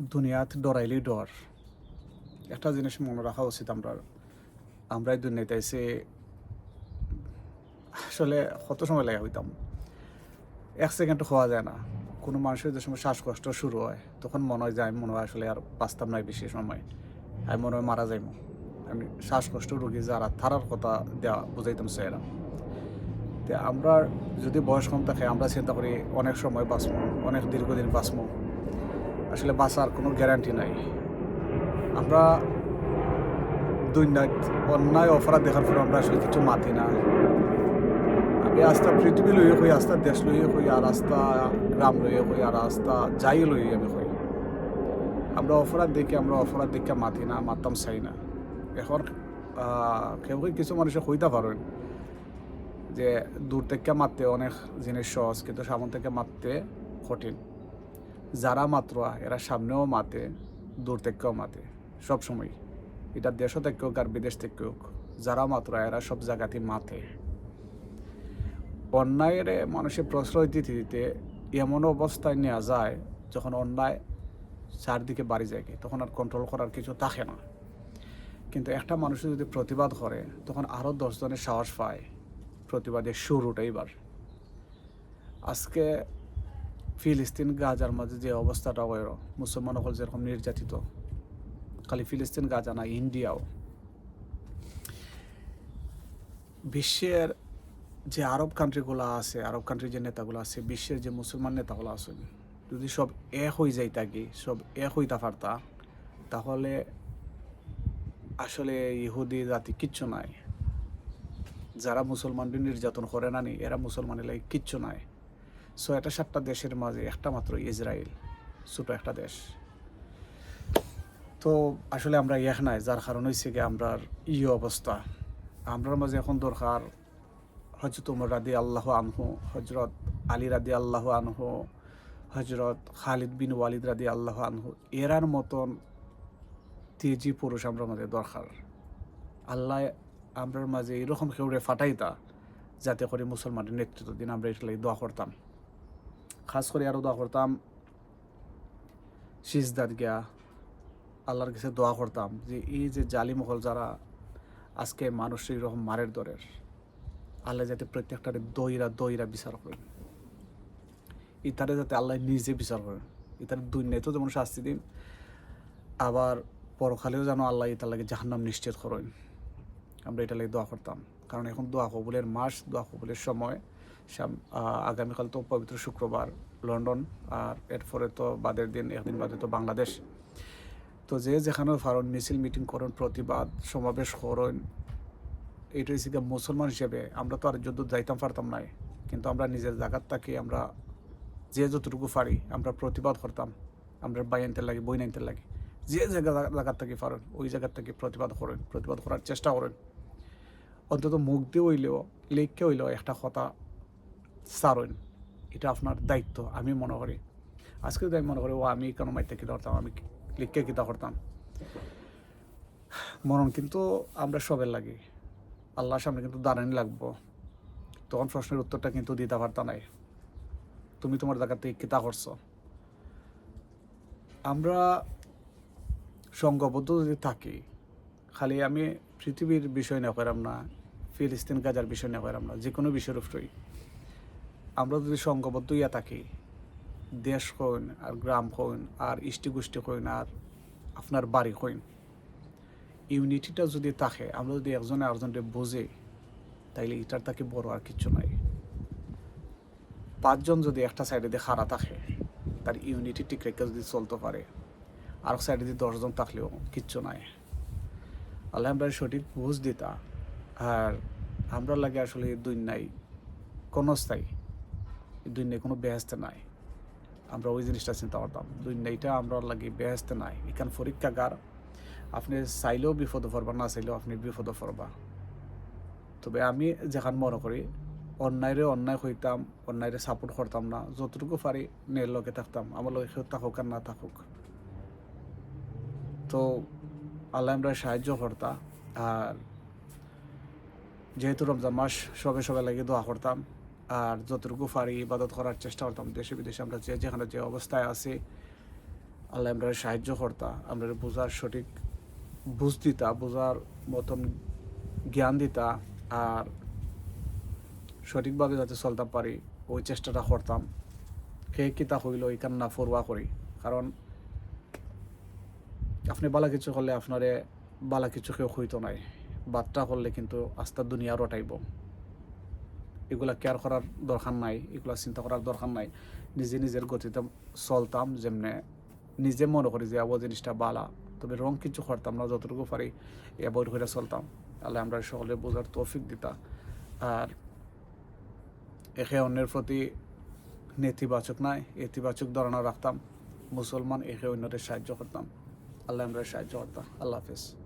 দুনিয়াত ডরাইলেই ডর। একটা জিনিস মনে রাখা উচিত আমরা আমরা এই দুনিয়াতে এসে আসলে কত সময় লাগে হইতাম? এক সেকেন্ড হওয়া যায় না। কোনো মানুষের যে সময় শ্বাসকষ্ট শুরু হয়, তখন মনে হয় যে আমি মনে হয় আসলে আর বাঁচতাম নাই বেশি সময়। আমি মনে হয় মারা যাইম। আমি শ্বাসকষ্ট রোগী যারা থারার কথা দেওয়া বুঝাইতাম সেরা তে আমরা যদি বয়স কম থাকে, আমরা চিন্তা করি অনেক সময় বাঁচবো অনেক দীর্ঘদিন বাঁচবো আসলে বাঁচার কোনো গ্যারান্টি নাই। আমরা দুনিয়াত অন্যায় অপরাধ দেখার পর আমরা আসলে কিছু মাতি না। আমি আস্থা পৃথিবী লইয়ে কই আস্থা দেশ লইয়ে কই, আর আস্থা গ্রাম লইয়ে কই, আর আস্থা যাই লইয়ে আমি কই। আমরা অপরাধ দেখে, আমরা অপরাধ দেখে মাতি না, মারতাম চাই না। এখন কেউ কিছু মানুষে কইতে পারেন যে দূর থেকে মারতে অনেক জিনিস সহজ, কিন্তু সামন থেকে মারতে কঠিন। যারা মাত্র এরা সামনেও মাতে, দূর থেকেও মাতে সব সময় এটা দেশ থেকে হোক আর বিদেশ থেকে হোক, যারা মাত্র এরা সব জায়গাতেই মাতে। অন্যায়ের মানুষের প্রশ্রয় দিতে দিতে এমন অবস্থায় নেওয়া যায়, যখন অন্যায় চারদিকে বাড়ি যায় তখন আর কন্ট্রোল করার কিছু থাকে না। কিন্তু একটা মানুষ যদি প্রতিবাদ করে, তখন আরও দশজনের সাহস পায়, প্রতিবাদের শুরুটা এবার। আজকে ফিলিস্তিন গাজার মাঝে যে অবস্থাটা হয় মুসলমান হল যেরকম নির্যাতিত, খালি ফিলিস্তিন, গাজা না, ইন্ডিয়াও। বিশ্বের যে আরব কান্ট্রিগুলো আছে, আরব কান্ট্রির যে নেতাগুলো আছে, বিশ্বের যে মুসলমান নেতাগুলো আছেন যদি সব এক হয়ে যাই থাকি, সব এক হইতা পারতা, তাহলে আসলে ইহুদি জাতি কিচ্ছু নাই। যারা মুসলমানদের নির্যাতন করে না নি, এরা মুসলমানের লাগে কিচ্ছু নাই। ছয়টা সাতটা দেশের মাঝে একটা মাত্র ইসরায়েল, ছোট একটা দেশ। তো আসলে আমরা এক নাই, যার কারণ হয়েছে কি আমরা ই অবস্থা। আমরার মাঝে এখন দরকার হজরত উমর রাদি আল্লাহ আনহু হজরত আলী রাদি আল্লাহ আনহু হজরত খালিদ বিন ওয়ালিদ রাদি আল্লাহ আনহু, এরার মতন তেজি পুরুষ আমরা মাঝে দরকার। আল্লাহ আমরার মাঝে এরকম কেউরে ফাটাইতা, যাতে করে মুসলমানের নেতৃত্ব দিন আমরা এটা দোয়া করতাম। খাস করে আরও দোয়া করতাম। সিজদার গিয়া আল্লাহর কাছে দোয়া করতাম যে, এই যে জালি মহল যারা আজকে মানুষ এইরকম মারের দরের আল্লাহ যাতে প্রত্যেকটারে দইরা দইরা বিচার করেন। ইতারে যাতে আল্লাহ নিজে বিচার করেন। ইতার দুনিয়াতেও যেমন শাস্তি দিন, আবার পরকালেও যেন আল্লাহ ইতার লাগে জাহান্নাম নিশ্চিত করেন। আমরা এটা লাগে দোয়া করতাম। কারণ এখন দোয়া কবুলের মাস, দোয়া কবুলের সময়। আগামীকাল তো পবিত্র শুক্রবার লন্ডন, আর এরপরে তো বাদের দিন একদিন বাদে তো বাংলাদেশ। তো যে যেখানে ফারণ মিছিল মিটিং করেন, প্রতিবাদ, সমাবেশ করেন এটা হচ্ছে মুসলমান হিসেবে আমরা তো আর যুদ্ধ যাইতাম পারতাম নাই। কিন্তু আমরা নিজের জায়গার থেকে, আমরা যে যতটুকু পারি, আমরা প্রতিবাদ করতাম। আমরা বাই আনতে লাগে, বই আনতে লাগে। যে জায়গা জায়গার থেকে পারেন ওই জায়গার থেকে প্রতিবাদ করেন, প্রতিবাদ করার চেষ্টা করেন। অন্তত মুখ দিয়ে হইলেও, লেখকে হইলেও একটা কথা সারেন এটা আপনার দায়িত্ব, আমি মনে করি। আজকে যদি আমি মনে করি, ও, আমি কেন মাইতে কি ধরতাম আমি লিখকে কিতা করতাম মরণ কিন্তু আমরা সবের লাগি। আল্লাহর সামনে কিন্তু দাঁড়ানি লাগবো। তখন প্রশ্নের উত্তরটা কিন্তু দিতে পারতা নাই। তুমি তোমার জায়গা থেকে কিতা করছ। আমরা সংঘবদ্ধ যদি থাকি, খালি আমি পৃথিবীর বিষয় না করাম না, ফিলিস্তিন, গাজার বিষয় না করাম না যে কোনো বিষয়ের উপরেই। আমরা যদি সংঘবদ্ধ ইয়া থাকি, দেশ কইন আর গ্রাম কইন আর ইষ্টি গোষ্ঠী কইন আর আপনার বাড়ি কইন ইউনিটিটা যদি থাকে, আমরা যদি একজনে আরেকজনকে বোঝে, তাইলে এটার তাকে বড় আর কিচ্ছু নাই। পাঁচজন যদি একটা সাইডে দিয়ে খাড়া থাকে, তার ইউনিটি ঠিক রেখে যদি চলতে পারে আর সাইডে দিয়ে দশজন থাকলেও কিচ্ছু নাই। আল্লাহ আমরা সঠিক বুঝ দিতা, আর আমরা লাগে আসলে দুই নাই, কোনো নাই কোনো বেহেস্তে নাই। আমরা ওই জিনিসটা চিন্তা করতাম দুই নাইটা আমরা লাগে বেহেস্তে নাই। এখান পরীক্ষাগার আপনি চাইলেও বিপদে পড়বা, না চাইলেও আপনি বিপদে পড়বা। তবে আমি যেখান মনে করি, অন্যায়রে অন্যায় হইতাম, অন্যায়রে সাপোর্ট করতাম না। যতটুকু পারি নের লগে থাকতাম, আমার লগে কেউ থাকুক আর না থাকুক। তো আল্লাহ আমরা সাহায্য করতা, আর যেহেতু রমজান মাস, সবে সবে লাগে দোয়া করতাম। আর যতটুকু পারি ইবাদত করার চেষ্টা করতাম দেশে বিদেশে। আমরা যে যেখানে যে অবস্থায় আছি, আল্লাহ আমরা সাহায্য করতা, আমরা বোঝার সঠিক বুঝ দিতা, বোঝার মতন জ্ঞান দিতা আর সঠিকভাবে যাতে চলতে পারি, ওই চেষ্টাটা করতাম। সে কিতা হইল এখান না ফরওয়া করি। কারণ আপনি বালা কিছু করলে আপনারে বালা কিছু কেউ হইতো নাই। বাদটা করলে কিন্তু আস্তা দুনিয়া রটাইব। এগুলা কেয়ার করার দরকার নাই, এগুলা চিন্তা করার দরকার নাই। নিজে নিজের গতিতে চলতাম যেমনে নিজে মনে করি যে, আবু জিনিসটা বালা, তবে রং কিছু করতাম না, যতটুকু পারি অ্যাভয়েড করে চলতাম। তাহলে আমরা সকলে বোঝার তৌফিক দিতা। আর একে অন্যের প্রতি নেতিবাচক নাই, ইতিবাচক ধারণা রাখতাম। মুসলমান একে অন্যদের সাহায্য করতাম। আল্লাহ আমরা সাহায্য করতাম আল্লাহ হাফেজ।